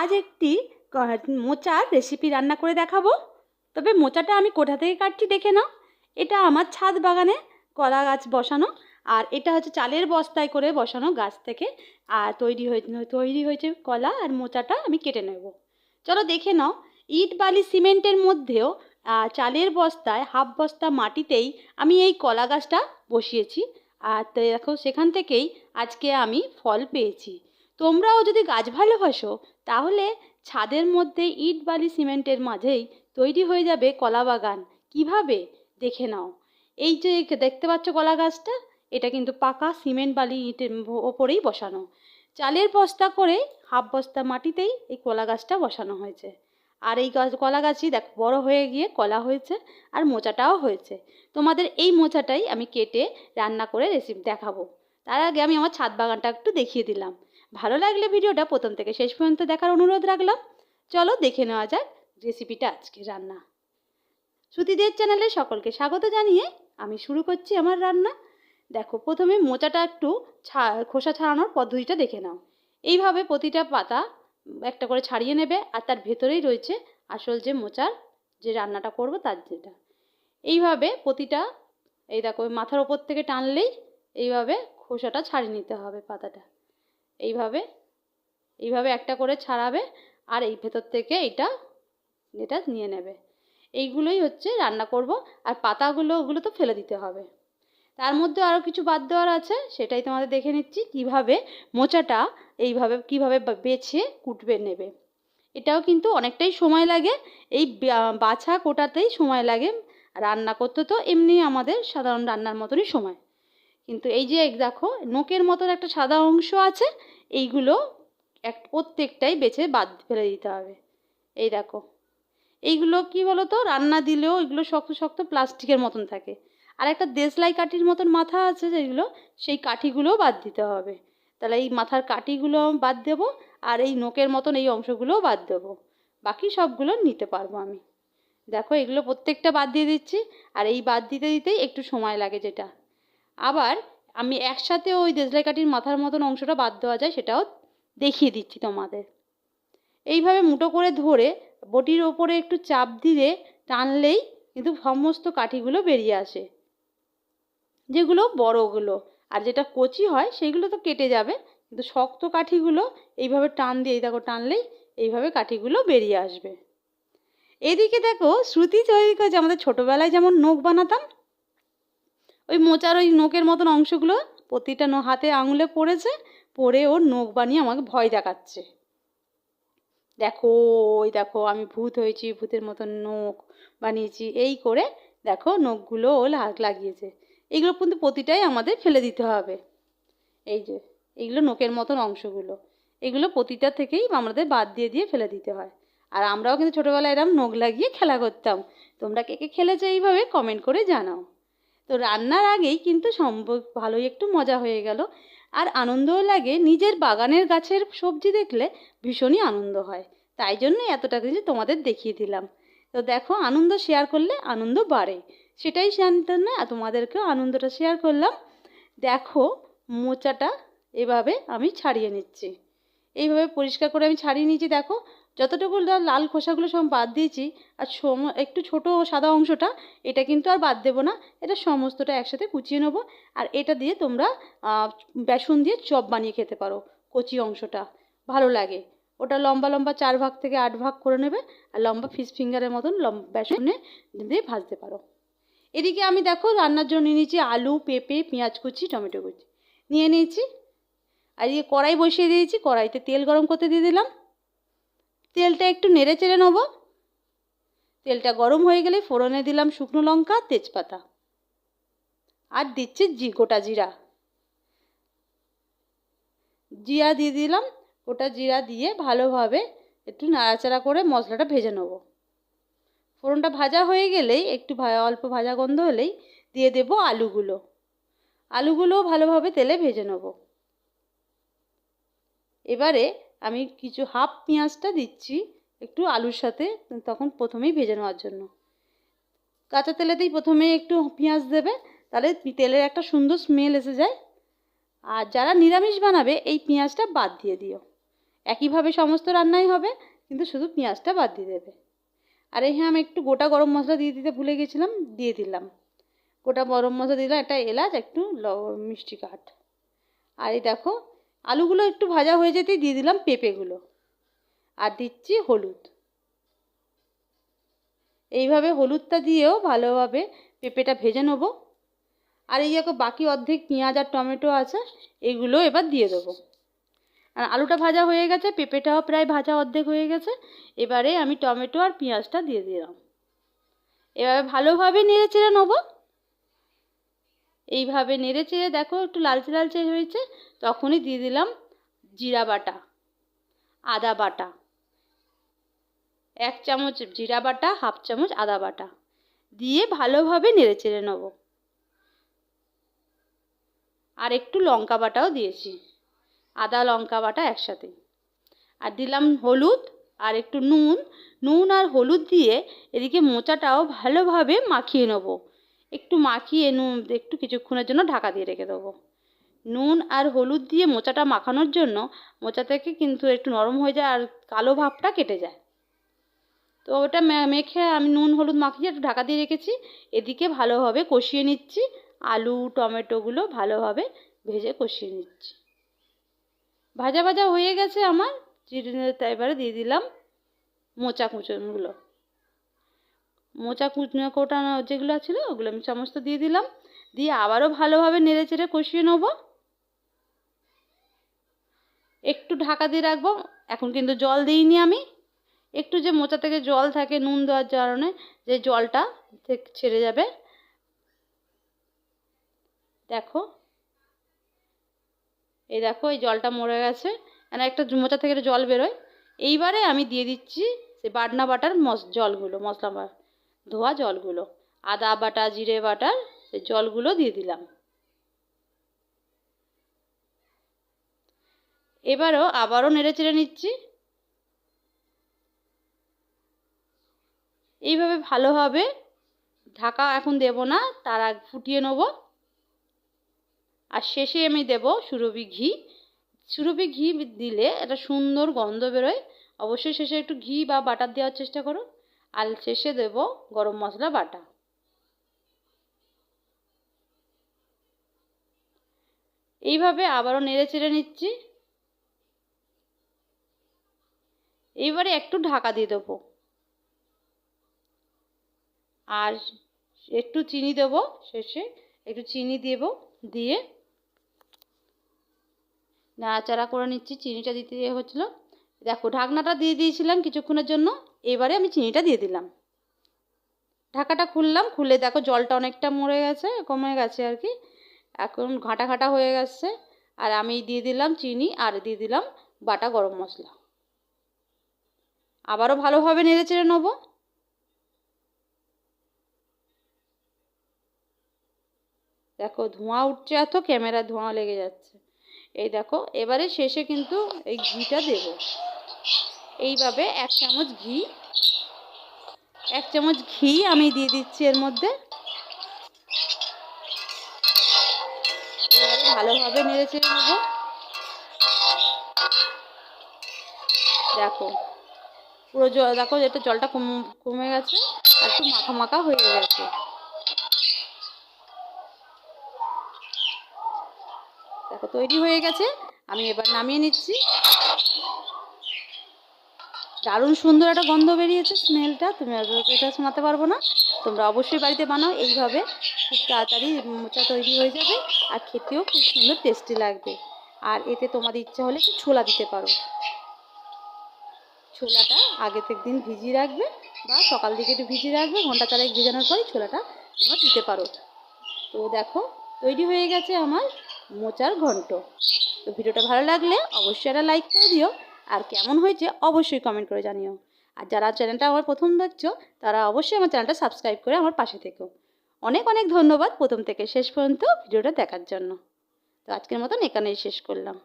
আজ একটি মোচার রেসিপি রান্না করে দেখাবো। তবে মোচাটা আমি কোঠা থেকে কাটছি দেখে নাও। এটা আমার ছাদ বাগানে কলা গাছ বসানো আর এটা হচ্ছে চালের বস্তায় করে বসানো গাছ থেকে। আর তৈরি হয়ে তৈরি হয়েছে কলা আর মোচাটা আমি কেটে নেব। চলো দেখে নাও, ইট বালি সিমেন্টের মধ্যেও চালের বস্তায়, হাফ বস্তা মাটিতেই আমি এই কলা গাছটা বসিয়েছি। আর দেখো, সেখান থেকেই আজকে আমি ফল পেয়েছি। তোমরাও যদি গাছ ভালোবাসো তাহলে ছাদের মধ্যে ইট বালি সিমেন্টের মাঝেই তৈরি হয়ে যাবে কলা বাগান। কীভাবে? দেখে নাও। এই যে দেখতে পাচ্ছ কলা গাছটা, এটা কিন্তু পাকা সিমেন্ট বালি ইটের ওপরেই বসানো। চালের বস্তা করে হাফ বস্তা মাটিতেই এই কলা গাছটা বসানো হয়েছে। আর এই গাছ, কলা গাছই দেখ, বড় হয়ে গিয়ে কলা হয়েছে আর মোচাটাও হয়েছে। তোমাদের এই মোচাটাই আমি কেটে রান্না করে রেসিপি দেখাবো। তার আগে আমি আমার ছাদ বাগানটা একটু দেখিয়ে দিলাম। ভালো লাগলে ভিডিওটা প্রথম থেকে শেষ পর্যন্ত দেখার অনুরোধ রাখলাম। চলো দেখে নেওয়া যাক রেসিপিটা আজকে রান্না। শ্রুতিদের চ্যানেলে সকলকে স্বাগত জানিয়ে আমি শুরু করছি আমার রান্না। দেখো, প্রথমে মোচাটা একটু ছা, খোসা ছাড়ানোর পদ্ধতিটা দেখে নাও। এইভাবে প্রতিটা পাতা একটা করে ছাড়িয়ে নেবে আর তার ভেতরেই রয়েছে আসল যে মোচার যে রান্নাটা করব তার যেটা। এইভাবে প্রতিটা, এই দেখো মাথার ওপর থেকে টানলেই এইভাবে খোসাটা ছাড়িয়ে নিতে হবে পাতাটা। এইভাবে এইভাবে একটা করে ছাড়াবে আর এই ভেতর থেকে এটা এটা নিয়ে নেবে। এইগুলোই হচ্ছে রান্না করব আর পাতাগুলো, ওগুলো তো ফেলে দিতে হবে। তার মধ্যে আরও কিছু বাদ দেওয়ার আছে, সেটাই তোমাদের দেখে নিচ্ছি, কীভাবে মোচাটা এইভাবে, কীভাবে বেছে, কুটবে, নেবে। এটাও কিন্তু অনেকটাই সময় লাগে, এই বাছা, কোটাতেই সময় লাগে। রান্না করতে তো এমনি আমাদের সাধারণ রান্নার মতনই সময়। কিন্তু এই যে দেখো নোকের মতন একটা সাদা অংশ আছে, এইগুলো এক, প্রত্যেকটাই বেছে বাদ ফেলে দিতে হবে। এই দেখো, এইগুলো কি বলো তো রান্না দিলেও এগুলো শক্ত শক্ত প্লাস্টিকের মতন থাকে। আর একটা দেশলাই কাঠির মতন মাথা আছে যেগুলো, সেই কাঠিগুলোও বাদ দিতে হবে। তাহলে এই মাথার কাঠিগুলো বাদ দেবো, আর এই নোকের মতন এই অংশগুলোও বাদ দেবো। বাকি সবগুলো নিতে পারব আমি। দেখো, এগুলো প্রত্যেকটা বাদ দিয়ে দিচ্ছি, আর এই বাদ দিতে দিতেই একটু সময় লাগে যেটা। আবার আমি একসাথে ওই দেশলাই কাঠির মাথার মতন অংশটা বাদ দেওয়া যায়, সেটাও দেখিয়ে দিচ্ছি তোমাদের। এইভাবে মুটো করে ধরে বটির ওপরে একটু চাপ দিয়ে টানলেই কিন্তু সমস্ত কাঠিগুলো বেরিয়ে আসে, যেগুলো বড়গুলো। আর যেটা কচি হয় সেইগুলো তো কেটে যাবে, কিন্তু শক্ত কাঠিগুলো এইভাবে টান দিয়ে দেখো টানলেই এইভাবে কাঠিগুলো বেরিয়ে আসবে। এদিকে দেখো, শ্রুতি তৈরি করেছে, আমাদের ছোটোবেলায় যেমন নখ বানাতাম ওই মোচার ওই নোকের মতন অংশগুলো প্রতিটা নো- হাতে আঙুলে পড়েছে, পরে ওর নখ বানিয়ে আমাকে ভয় দেখাচ্ছে। দেখো, ওই দেখো, আমি ভূত হয়েছি, ভূতের মতন নখ বানিয়েছি, এই করে দেখো নখগুলো ও লাগ লাগিয়েছে। এগুলো কিন্তু প্রতিটাই আমাদের ফেলে দিতে হবে। এই যে এইগুলো নোকের মতন অংশগুলো, এগুলো প্রতিটা থেকেই আমাদের বাদ দিয়ে দিয়ে ফেলে দিতে হয়। আর আমরাও কিন্তু ছোটোবেলায় এরম নখ লাগিয়ে খেলা করতাম। তোমরা কে কে খেলেছো এইভাবে কমেন্ট করে জানাও। তো রান্নার আগেই কিন্তু সম্ভব, ভালোই একটু মজা হয়ে গেল। আর আনন্দও লাগে, নিজের বাগানের গাছের সবজি দেখলে ভীষণই আনন্দ হয়। তাই জন্যই এতটা কিছু তোমাদের দেখিয়ে দিলাম। তো দেখো, আনন্দ শেয়ার করলে আনন্দ বাড়ে। সেটাই জানতাম না তোমাদেরকেও আনন্দটা শেয়ার করলাম। দেখো, মোচাটা এভাবে আমি ছাড়িয়ে নিচ্ছি। এইভাবে পরিষ্কার করে আমি ছাড়িয়ে নিয়েছি, দেখো। যতটুকু লাল খোসাগুলো সব বাদ দিয়েছি, আর সম একটু ছোট সাদা অংশটা, এটা কিন্তু আর বাদ দেবো না। এটা সমস্তটা একসাথে কুচিয়ে নেব, আর এটা দিয়ে তোমরা বেসন দিয়ে চপ বানিয়ে খেতে পারো, কচি অংশটা। ভালো লাগে। ওটা লম্বা লম্বা চার ভাগ থেকে আট ভাগ করে নেবে, আর লম্বা ফিশ ফিঙ্গারের মতন লম্বা বেসনে দিয়ে ভাজতে পারো। এদিকে আমি দেখো রান্নার জন্য নিয়ে নিয়েছি আলু, পেঁপে, পেঁয়াজ কুচি, টমেটো কুচি। নিয়ে নিয়েছি, আর এই কড়াই বসিয়ে দিয়েছি, কড়াইতে তেল গরম করতে দিয়ে দিলাম। তেলটা একটু নেড়ে চেড়ে নেব। তেলটা গরম হয়ে গেলে ফোড়নে দিলাম শুকনো লঙ্কা, তেজপাতা। আর দিচ্ছি জি, গোটা জিরা। জিরা দিয়ে দিলাম, গোটা জিরা দিয়ে ভালোভাবে একটু নাড়াচাড়া করে মশলাটা ভেজে নেব। ফোড়নটা ভাজা হয়ে গেলেই একটু অল্প ভাজা গন্ধ হলেই দিয়ে দেব আলুগুলো। আলুগুলোও ভালোভাবে তেলে ভেজে নেব। এবারে আমি কিছু হাফ পেঁয়াজটা দিচ্ছি, একটু আলুর সাথে, তখন প্রথমেই ভেজে নেওয়ার জন্য। কাঁচা তেলেতেই প্রথমে একটু পেঁয়াজ দেবে, তাহলে তেলের একটা সুন্দর স্মেল এসে যায়। আর যারা নিরামিষ বানাবে, এই পেঁয়াজটা বাদ দিয়ে দিও। একইভাবে সমস্ত রান্নাই হবে, কিন্তু শুধু পেঁয়াজটা বাদ দিয়ে দেবে। আর এই হ্যাঁ আমি একটু গোটা গরম মশলা দিয়ে দিতে ভুলে গেছিলাম, দিয়ে দিলাম। গোটা গরম মশলা দিলাম, একটা এলাচ, একটু মিষ্টি কাঠ। আর এই দেখো আলুগুলো একটু ভাজা হয়ে যেতেই দিয়ে দিলাম পেঁপেগুলো। আর দিচ্ছি হলুদ। এইভাবে হলুদটা দিয়েও ভালোভাবে পেঁপেটা ভেজে নেব। আর এই দেখো বাকি অর্ধেক পেঁয়াজ আর টমেটো আছে, এগুলো এবার দিয়ে দেবো। আর আলুটা ভাজা হয়ে গেছে, পেঁপেটাও প্রায় ভাজা অর্ধেক হয়ে গেছে, এবারে আমি টমেটো আর পেঁয়াজটা দিয়ে দিলাম। এভাবে ভালোভাবে নেড়ে চেড়ে নেব। এইভাবে নেড়ে চেড়ে দেখো, একটু লালচে লালচে হয়েছে, তখনই দিয়ে দিলাম জিরা বাটা, আদা বাটা। এক চামচ জিরা বাটা, হাফ চামচ আদা বাটা। দিয়ে ভালোভাবে নেড়ে চেড়ে নেব। আর একটু লঙ্কা বাটাও দিয়েছি, আদা লঙ্কা বাটা একসাথে। আর দিলাম হলুদ আর একটু নুন। নুন আর হলুদ দিয়ে এদিকে মোচাটাও ভালোভাবে মাখিয়ে নেব। একটু মাখিয়ে নুন, একটু কিছুক্ষণের জন্য ঢাকা দিয়ে রেখে দেবো। নুন আর হলুদ দিয়ে মোচাটা মাখানোর জন্য মোচা থেকে কিন্তু একটু নরম হয়ে যায় আর কালো ভাবটা কেটে যায়। তো ওটা মেখে আমি নুন, হলুদ মাখিয়ে একটু ঢাকা দিয়ে রেখেছি। এদিকে ভালোভাবে কষিয়ে নিচ্ছি। আলু, টমেটোগুলো ভালোভাবে ভেজে কষিয়ে নিচ্ছি। ভাজা ভাজা হয়ে গেছে আমার। তাই এবারে দিয়ে দিলাম মোচা কুচনগুলো। মোচা কুচনো কোটানো যেগুলো ছিল, ওগুলো আমি সমস্ত দিয়ে দিলাম। দিয়ে আবারও ভালোভাবে নেড়ে চেড়ে কষিয়ে নেব। একটু ঢাকা দিয়ে রাখব। এখন কিন্তু জল দিইনি আমি। একটু যে মোচা থেকে জল থাকে, নুন দেওয়ার কারণে যে জলটা ছেড়ে যাবে। দেখো। এই দেখো, এই জলটা মরে গেছে। মানে একটা মোচা থেকে জল বেরোয়। এইবারে আমি দিয়ে দিচ্ছি সে বাটনা বাটার মস, জলগুলো মশলা ধোয়া জলগুলো। আদা বাটা, জিরে বাটার সেই জলগুলো দিয়ে দিলাম। এবারও আবারও নেড়ে চেড়ে নিচ্ছি। এইভাবে ভালোভাবে ঢাকা এখন দেব না, তার আগ ফুটিয়ে নেব। আর শেষে আমি দেব সুরভি ঘি। সুরভি ঘি দিলে একটা সুন্দর গন্ধ বেরোয়। অবশ্যই শেষে একটু ঘি বা বাটার দেওয়ার চেষ্টা করো। আর শেষে দেব গরম মশলা বাটা। এইভাবে আবারও নেড়ে চেড়ে নিচ্ছি। এইবারে একটু ঢাকা দিয়ে দেবো। আর একটু চিনি দেবো শেষে, একটু চিনি দেবো দিয়ে নাড়াচাড়া করে নিচ্ছি। চিনিটা দিতে হচ্ছিল দেখো, ঢাকনাটা দিয়ে দিয়েছিলাম কিছুক্ষণের জন্য, এবারে আমি চিনিটা দিয়ে দিলাম। ঢাকাটা খুললাম, খুলে দেখো জলটা অনেকটা মরে গেছে, কমে গেছে আর কি। এখন ঘাটা ঘাটা হয়ে গেছে, আর আমি দিয়ে দিলাম চিনি আর দিয়ে দিলাম বাটা গরম মশলা। আবারও ভালোভাবে নেড়ে চেড়ে নেব। দেখো, ধোঁয়া উঠছে এত ক্যামেরা ধোঁয়া লেগে যাচ্ছে। এই দেখো, এবারে শেষে কিন্তু এই ঘিটা দেব। এইভাবে এক চামচ ঘি, এক চামচ ঘি আমি দিয়ে দিচ্ছি এর মধ্যে। ভালোভাবে নেড়ে চেড়ে দেখো, পুরো জল, দেখো এটা জলটা কম, কমে গেছে আর একটু মাখা মাখা হয়ে গেছে। দেখো, তৈরি হয়ে গেছে। আমি এবার নামিয়ে নিচ্ছি। দারুণ সুন্দর একটা গন্ধ বেরিয়েছে স্মেলটা। তুমি আর এটা শোনাতে পারব না। তোমরা অবশ্যই বাড়িতে বানাও, এইভাবে খুব তাড়াতাড়ি মোচা তৈরি হয়ে যাবে আর খেতেও খুব সুন্দর টেস্টি লাগবে। আর এতে তোমাদের ইচ্ছা হলে একটু ছোলা দিতে পারো। ছোলাটা আগে থেকে দিন ভিজিয়ে রাখবে বা সকাল দিকে একটু ভিজিয়ে রাখবে, ঘণ্টা চারেক ভেজানোর পরই ছোলাটা তোমরা দিতে পারো। তো দেখো, তৈরি হয়ে গেছে আমার মোচার ঘন্ট। তো ভিডিওটা ভালো লাগলে অবশ্যই একটা লাইক করে দিও। আর কেমন হয়েছে অবশ্যই কমেন্ট করে জানিও। আর যারা চ্যানেলটা আমার প্রথম দেখছ, তারা অবশ্যই আমার চ্যানেলটা সাবস্ক্রাইব করে আমার পাশে থেকো। অনেক অনেক ধন্যবাদ প্রথম থেকে শেষ পর্যন্ত ভিডিওটা দেখার জন্য। তো আজকের মতন এখানেই শেষ করলাম।